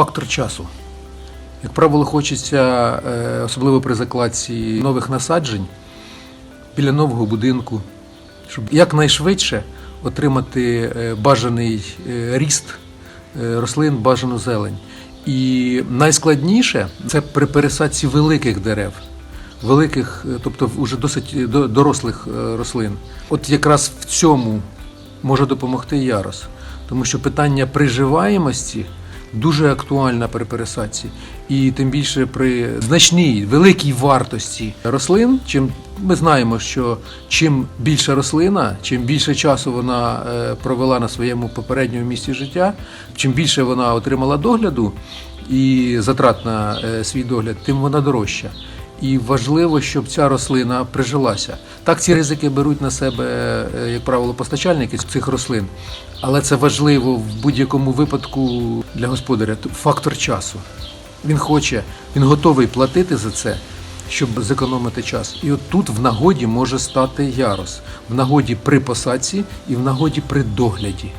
Фактор часу. Як правило, хочеться, е, особливо при закладці нових насаджень, біля нового будинку, щоб якнайшвидше отримати е, бажаний е, ріст рослин, бажану зелень. І найскладніше це при пересадці великих дерев, великих, тобто вже досить дорослих рослин. От якраз в цьому може допомогти ярос, тому що питання приживаємості дуже актуальна при пересадці, і тим більше при значній великій вартості рослин. Чим ми знаємо, що чим більша рослина, чим більше часу вона е, провела на своєму попередньому місці життя, чим більше вона отримала догляду і затрат на е, свій догляд, тим вона дорожча. І важливо, щоб ця рослина прижилася. Так ці ризики беруть на себе, е, як правило, постачальники цих рослин. Але це важливо в будь-якому випадку для господаря. Фактор часу. Він хоче, він готовий платити за це, щоб зекономити час. І от тут в нагоді може стати ярос. В нагоді при посадці і в нагоді при догляді.